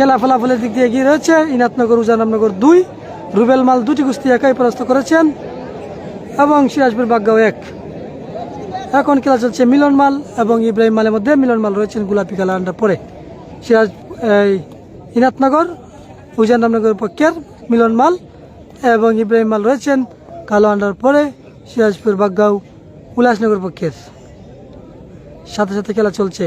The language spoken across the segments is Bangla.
খেলা ফলাফলের দিক দিয়ে এগিয়ে রয়েছে। ইনাতনগর উজানামনগর দুই, রুবেল মাল দুটি কুস্তি একাই পরাস্ত করেছেন এবং সিরাজপুর বাগ্গাও এক। এখন খেলা চলছে মিলন মাল এবং ইব্রাহিম মালের মধ্যে মিলন মাল রয়েছেন গোলাপি কালা আন্ডার পরে। সিরাজ এই ইনাতনগর উজানরামনগর পক্ষের মিলন মাল এবং ইব্রাহিম মাল রয়েছেন কালো আন্ডার পরে সিরাজপুর বাগ্গাও, উল্লাসনগর পক্ষের। সাথে সাথে খেলা চলছে।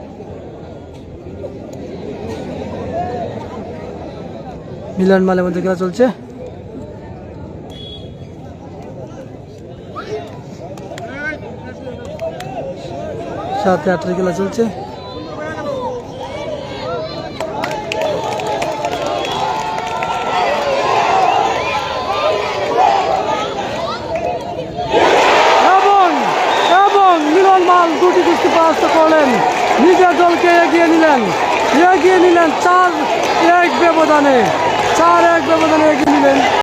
মিলন মালের মধ্যে খেলা চলছে। সাথে আটের খেলা চলছে। করলেন। নিজের দলকে এগিয়ে নিলেন। এগিয়ে নিলেন চার এক ব্যবধানে। চার এক ব্যবধানে এগিয়ে নিলেন